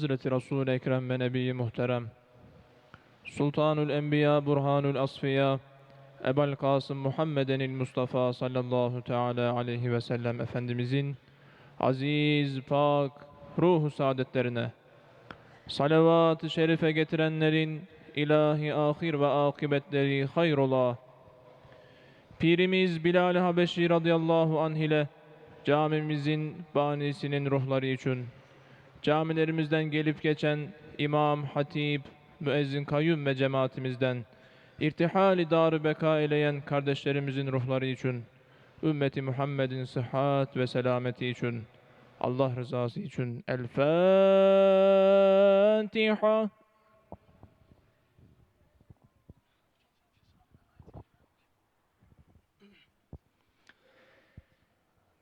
Hazreti Resul-i Ekrem ve Nebi Muhterem Sultanul Enbiya Burhanul Asfiya Ebel Kasım Muhammedenil Mustafa sallallahu teala aleyhi ve sellem Efendimizin aziz, pak, ruhu saadetlerine salavat-ı şerife getirenlerin ilahi ahir ve akıbetleri hayrola. Pirimiz Bilal-i Habeşi radıyallahu anh ile camimizin banisinin ruhları için camilerimizden gelip geçen imam, hatip, müezzin, kayyum ve cemaatimizden irtihali dar beka eyleyen kardeşlerimizin ruhları için ümmeti Muhammed'in sıhhat ve selameti için Allah rızası için El Fatiha.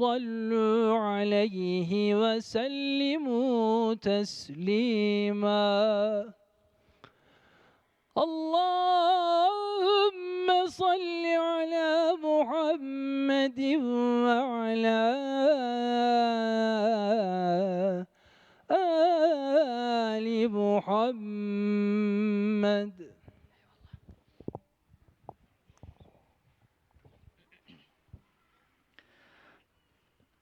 صلوا عليه وسلموا تسليما. اللهم صل على محمد وعلى آل محمد.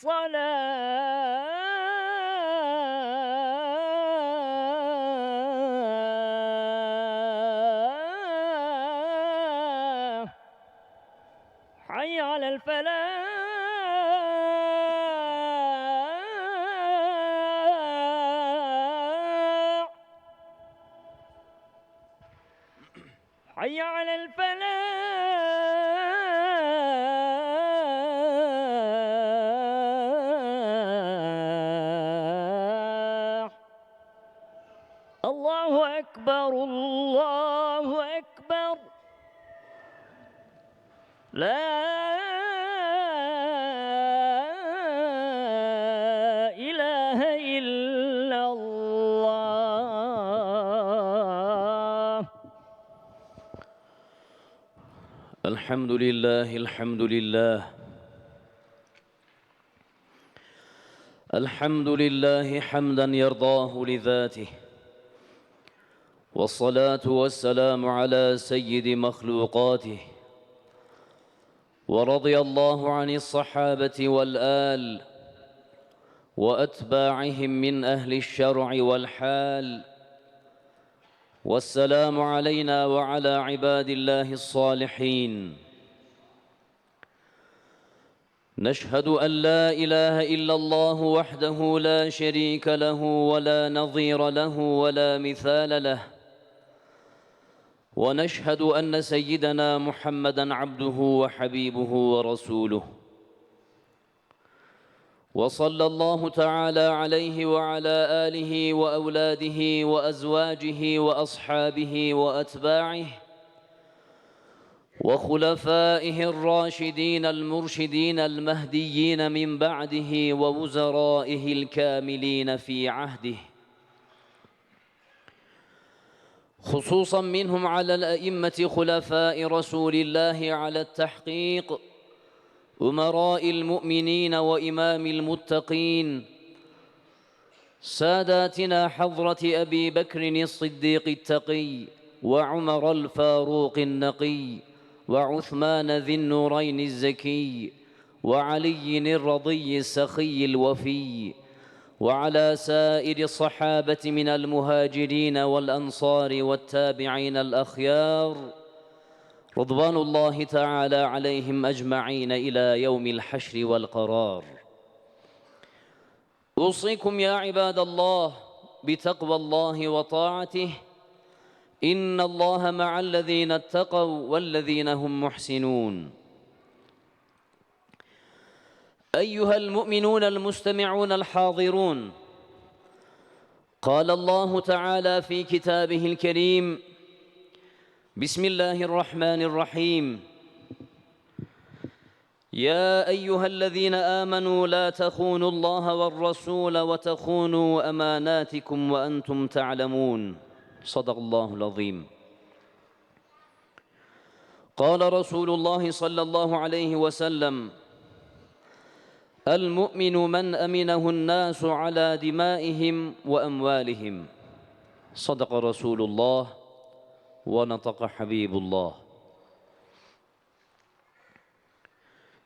الصلاة. حي على الفلاح. حي على الفلاح. أكبر الله أكبر. لا إله إلا الله. الحمد لله الحمد لله. الحمد لله حمدا يرضاه لذاته. والصلاة والسلام على سيد مخلوقاته. ورضي الله عن الصحابة والآل وأتباعهم من أهل الشرع والحال. والسلام علينا وعلى عباد الله الصالحين. نشهد أن لا إله إلا الله وحده لا شريك له ولا نظير له ولا مثال له. ونشهد أن سيدنا محمدا عبده وحبيبه ورسوله. وصلى الله تعالى عليه وعلى آله وأولاده وأزواجه وأصحابه وأتباعه وخلفائه الراشدين المرشدين المهديين من بعده ووزرائه الكاملين في عهده. خصوصا منهم على الأئمة خلفاء رسول الله على التحقيق أمراء المؤمنين وإمام المتقين. ساداتنا حضرة أبي بكر الصديق التقي وعمر الفاروق النقي وعثمان ذي النورين الزكي وعلي الرضي السخي الوفي. وعلى سائر الصحابة من المهاجرين والأنصار والتابعين الأخيار رضوان الله تعالى عليهم أجمعين إلى يوم الحشر والقرار. أوصيكم يا عباد الله بتقوى الله وطاعته. إن الله مع الذين اتقوا والذين هم محسنون. أيها المؤمنون المستمعون الحاضرون قال الله تعالى في كتابه الكريم بسم الله الرحمن الرحيم. يا أيها الذين آمنوا لا تخونوا الله والرسول وتخونوا أماناتكم وأنتم تعلمون. صدق الله العظيم. قال رسول الله صلى الله عليه وسلم المؤمن من امنه الناس على دمائهم واموالهم صدق رسول الله ونطق حبيب الله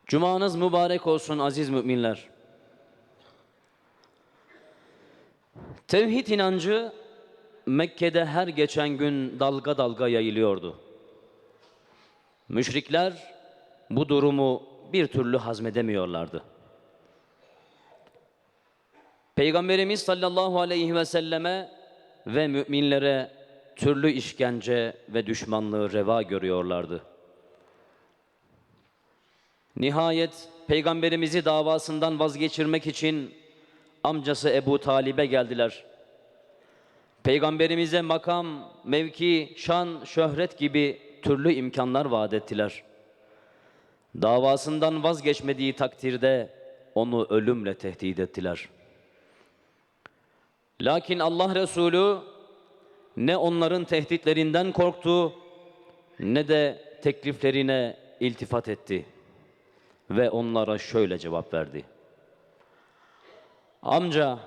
Cumanız mübarek olsun aziz müminler. Tevhid inancı Mekke'de her geçen gün dalga dalga yayılıyordu. Müşrikler bu durumu bir türlü hazmedemiyorlardı. Peygamberimiz sallallahu aleyhi ve selleme ve müminlere türlü işkence ve düşmanlığı reva görüyorlardı. Nihayet peygamberimizi davasından vazgeçirmek için amcası Ebu Talib'e geldiler. Peygamberimize makam, mevki, şan, şöhret gibi türlü imkanlar vaat ettiler. Davasından vazgeçmediği takdirde onu ölümle tehdit ettiler. Lakin Allah Resulü ne onların tehditlerinden korktu ne de tekliflerine iltifat etti ve onlara şöyle cevap verdi. Amca,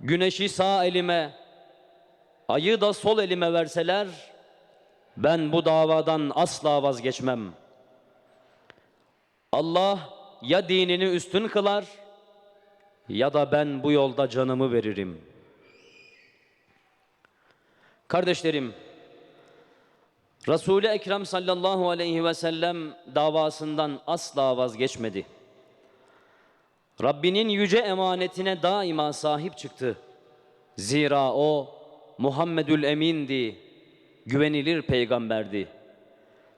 güneşi sağ elime, ayı da sol elime verseler, ben bu davadan asla vazgeçmem. Allah ya dinini üstün kılar ya da ben bu yolda canımı veririm. Kardeşlerim, Resul-i Ekrem sallallahu aleyhi ve sellem davasından asla vazgeçmedi. Rabbinin yüce emanetine daima sahip çıktı. Zira o Muhammedül Emin'di, güvenilir peygamberdi.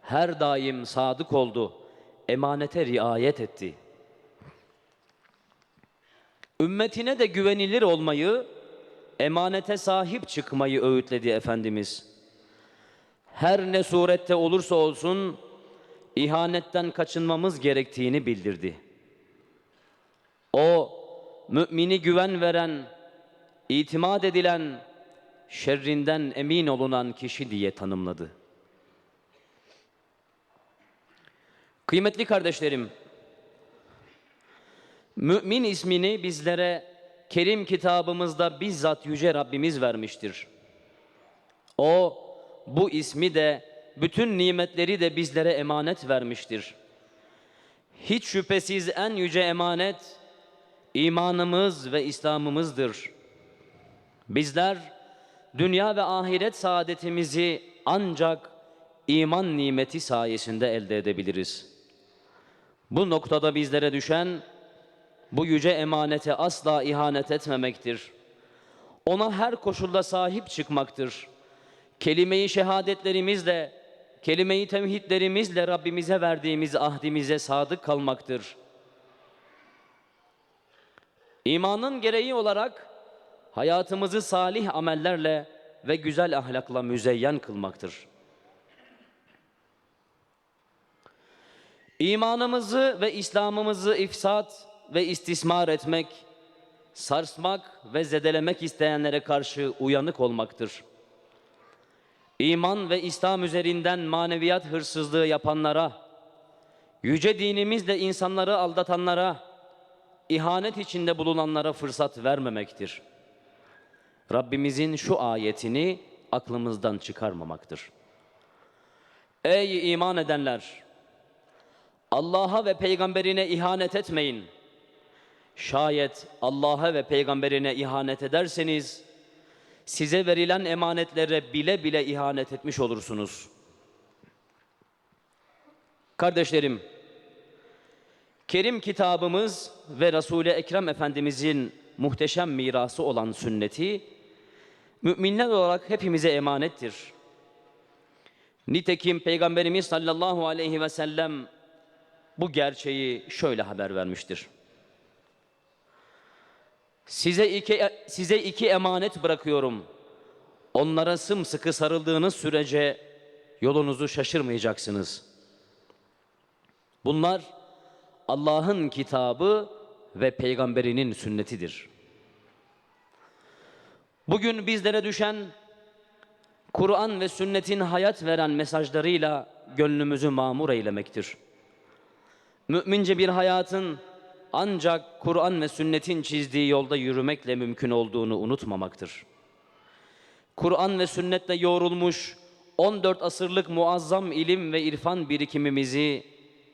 Her daim sadık oldu, emanete riayet etti. Ümmetine de güvenilir olmayı, emanete sahip çıkmayı öğütledi Efendimiz. Her ne surette olursa olsun ihanetten kaçınmamız gerektiğini bildirdi. O mümini güven veren, itimat edilen, şerrinden emin olunan kişi diye tanımladı. Kıymetli kardeşlerim, mümin ismini bizlere Kerim kitabımızda bizzat Yüce Rabbimiz vermiştir. O bu ismi de bütün nimetleri de bizlere emanet vermiştir. Hiç şüphesiz en yüce emanet imanımız ve İslam'ımızdır. Bizler dünya ve ahiret saadetimizi ancak iman nimeti sayesinde elde edebiliriz. Bu noktada bizlere düşen bu yüce emanete asla ihanet etmemektir. Ona her koşulda sahip çıkmaktır. Kelime-i şehadetlerimizle, kelime-i Rabbimize verdiğimiz ahdimize sadık kalmaktır. İmanın gereği olarak hayatımızı salih amellerle ve güzel ahlakla müzeyyen kılmaktır. İmanımızı ve İslam'ımızı ifsat ve istismar etmek, sarsmak ve zedelemek isteyenlere karşı uyanık olmaktır. İman ve İslam üzerinden maneviyat hırsızlığı yapanlara, yüce dinimizle insanları aldatanlara, ihanet içinde bulunanlara fırsat vermemektir. Rabbimizin şu ayetini aklımızdan çıkarmamaktır. Ey iman edenler! Allah'a ve peygamberine ihanet etmeyin. Şayet Allah'a ve peygamberine ihanet ederseniz, size verilen emanetlere bile bile ihanet etmiş olursunuz. Kardeşlerim, Kerim kitabımız ve Resul-i Ekrem Efendimizin muhteşem mirası olan sünneti, müminler olarak hepimize emanettir. Nitekim Peygamberimiz sallallahu aleyhi ve sellem bu gerçeği şöyle haber vermiştir. Size iki, size iki emanet bırakıyorum. Onlara sımsıkı sarıldığınız sürece yolunuzu şaşırmayacaksınız. Bunlar Allah'ın kitabı ve peygamberinin sünnetidir. Bugün bizlere düşen Kur'an ve sünnetin hayat veren mesajlarıyla gönlümüzü mamur eylemektir. Mümince bir hayatın ancak Kur'an ve sünnetin çizdiği yolda yürümekle mümkün olduğunu unutmamaktır. Kur'an ve sünnetle yoğrulmuş 14 asırlık muazzam ilim ve irfan birikimimizi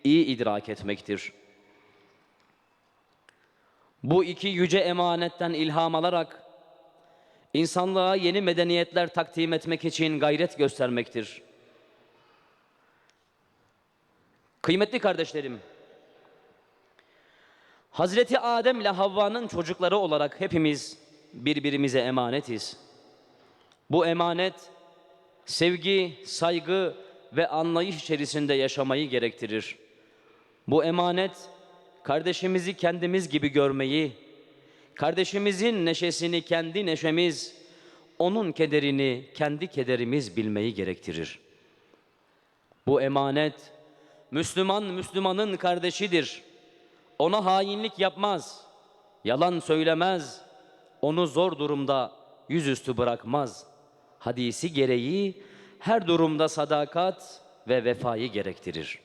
iyi idrak etmektir. Bu iki yüce emanetten ilham alarak insanlığa yeni medeniyetler takdim etmek için gayret göstermektir. Kıymetli kardeşlerim, Hazreti Adem ile Havva'nın çocukları olarak hepimiz birbirimize emanetiz. Bu emanet sevgi, saygı ve anlayış içerisinde yaşamayı gerektirir. Bu emanet kardeşimizi kendimiz gibi görmeyi, kardeşimizin neşesini kendi neşemiz, onun kederini kendi kederimiz bilmeyi gerektirir. Bu emanet Müslüman Müslümanın kardeşidir. Ona hainlik yapmaz, yalan söylemez, onu zor durumda yüzüstü bırakmaz. Hadisi gereği her durumda sadakat ve vefayı gerektirir.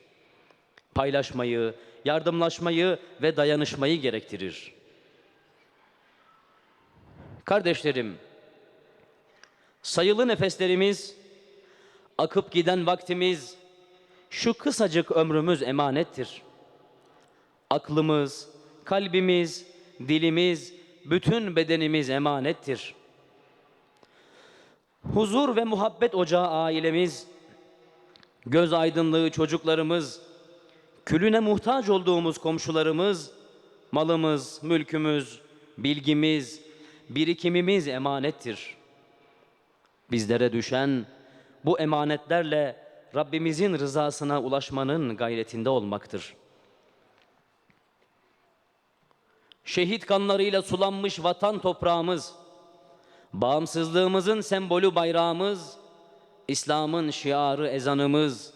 Paylaşmayı, yardımlaşmayı ve dayanışmayı gerektirir. Kardeşlerim, sayılı nefeslerimiz, akıp giden vaktimiz, şu kısacık ömrümüz emanettir. Aklımız, kalbimiz, dilimiz, bütün bedenimiz emanettir. Huzur ve muhabbet ocağı ailemiz, göz aydınlığı çocuklarımız, külüne muhtaç olduğumuz komşularımız, malımız, mülkümüz, bilgimiz, birikimimiz emanettir. Bizlere düşen bu emanetlerle Rabbimizin rızasına ulaşmanın gayretinde olmaktır. Şehit kanlarıyla sulanmış vatan toprağımız, bağımsızlığımızın sembolü bayrağımız, İslam'ın şiarı ezanımız,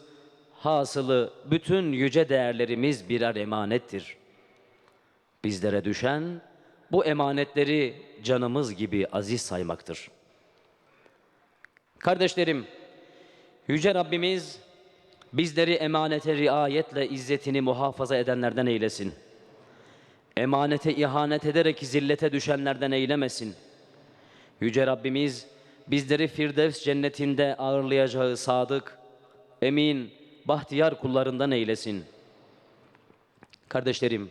hasılı bütün yüce değerlerimiz birer emanettir. Bizlere düşen bu emanetleri canımız gibi aziz saymaktır. Kardeşlerim, Yüce Rabbimiz bizleri emanete riayetle izzetini muhafaza edenlerden eylesin. Emanete ihanet ederek zillete düşenlerden eylemesin. Yüce Rabbimiz bizleri Firdevs cennetinde ağırlayacağı sadık, emin, bahtiyar kullarından eylesin. Kardeşlerim,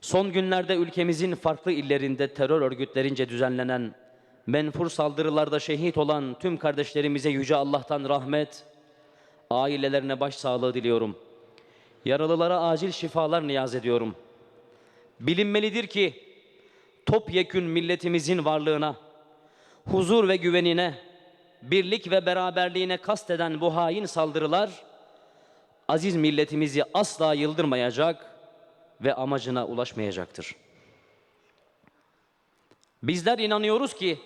son günlerde ülkemizin farklı illerinde terör örgütlerince düzenlenen menfur saldırılarda şehit olan tüm kardeşlerimize Yüce Allah'tan rahmet, ailelerine başsağlığı diliyorum. Yaralılara acil şifalar niyaz ediyorum. Bilinmelidir ki topyekün milletimizin varlığına, huzur ve güvenine, birlik ve beraberliğine kasteden bu hain saldırılar aziz milletimizi asla yıldırmayacak ve amacına ulaşmayacaktır. Bizler inanıyoruz ki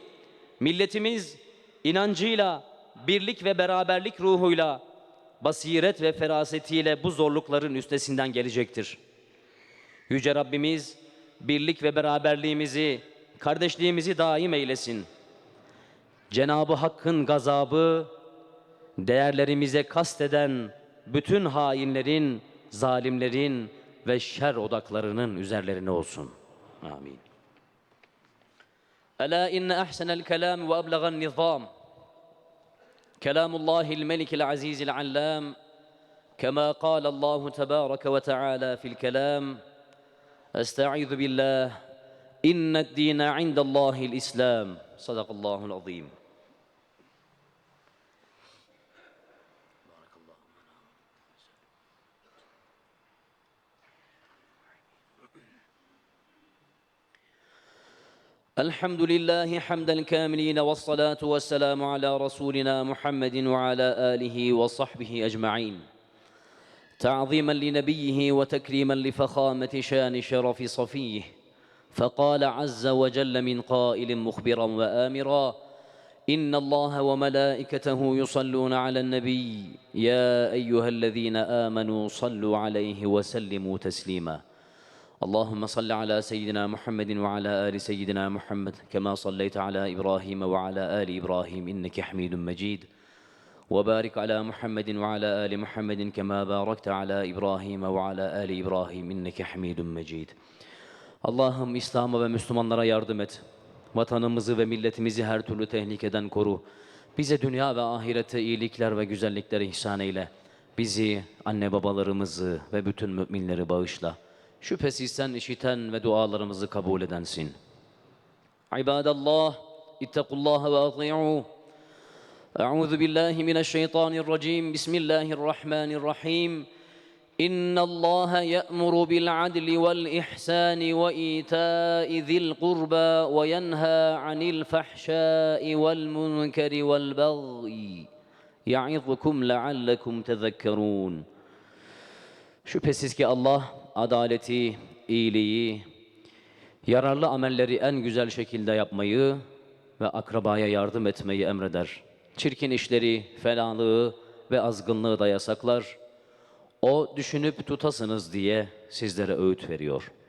milletimiz inancıyla, birlik ve beraberlik ruhuyla, basiret ve ferasetiyle bu zorlukların üstesinden gelecektir. Yüce Rabbimiz birlik ve beraberliğimizi, kardeşliğimizi daim eylesin. Cenabı Hakk'ın gazabı değerlerimize kasteden bütün hainlerin, zalimlerin ve şer odaklarının üzerlerine olsun. Amin. Ela inne ahsenel kelam ve ablagan nizam. Kelamullahil melikil azizil allam. Kema kâle Allahu tebâreke ve teâlâ fil kelam. أستعيذ بالله. إن الدين عند الله الإسلام. صدق الله العظيم. الحمد لله حمد الكاملين والصلاة والسلام على رسولنا محمد وعلى آله وصحبه أجمعين. تعظيما لنبيه وتكريما لفخامة شان شرف صفيه. فقال عز وجل من قائل مخبرا وآمرا إن الله وملائكته يصلون على النبي يا أيها الذين آمنوا صلوا عليه وسلموا تسليما. اللهم صل على سيدنا محمد وعلى آل سيدنا محمد كما صليت على إبراهيم وعلى آل إبراهيم إنك حميد مجيد. وبارك على محمد وعلى آل محمد كما باركت على إبراهيم وعلى آل إبراهيم إنك حميد مجيد Allah'ım İslam'a ve Müslümanlara yardım et. Vatanımızı ve milletimizi her türlü tehlikeden koru. Bize dünya ve ahirette iyilikler ve güzellikler ihsan eyle. Bizi, anne babalarımızı ve bütün müminleri bağışla. Şüphesiz sen işiten ve dualarımızı kabul edensin. İbadallah, ittakullaha ve ati'uh. أعوذ بالله من الشيطان الرجيم بسم الله الرحمن الرحيم إن الله يأمر بالعدل والإحسان وإيتاء ذي القربى وينهى عن الفحشاء والمنكر والبغي يعظكم لعلكم تذكرون Şüphesiz ki Allah adaleti, iyiliği, yararlı amelleri en güzel şekilde yapmayı ve akrabaya yardım etmeyi emreder. Çirkin işleri, fenalığı ve azgınlığı da yasaklar. O düşünüp tutasınız diye sizlere öğüt veriyor.''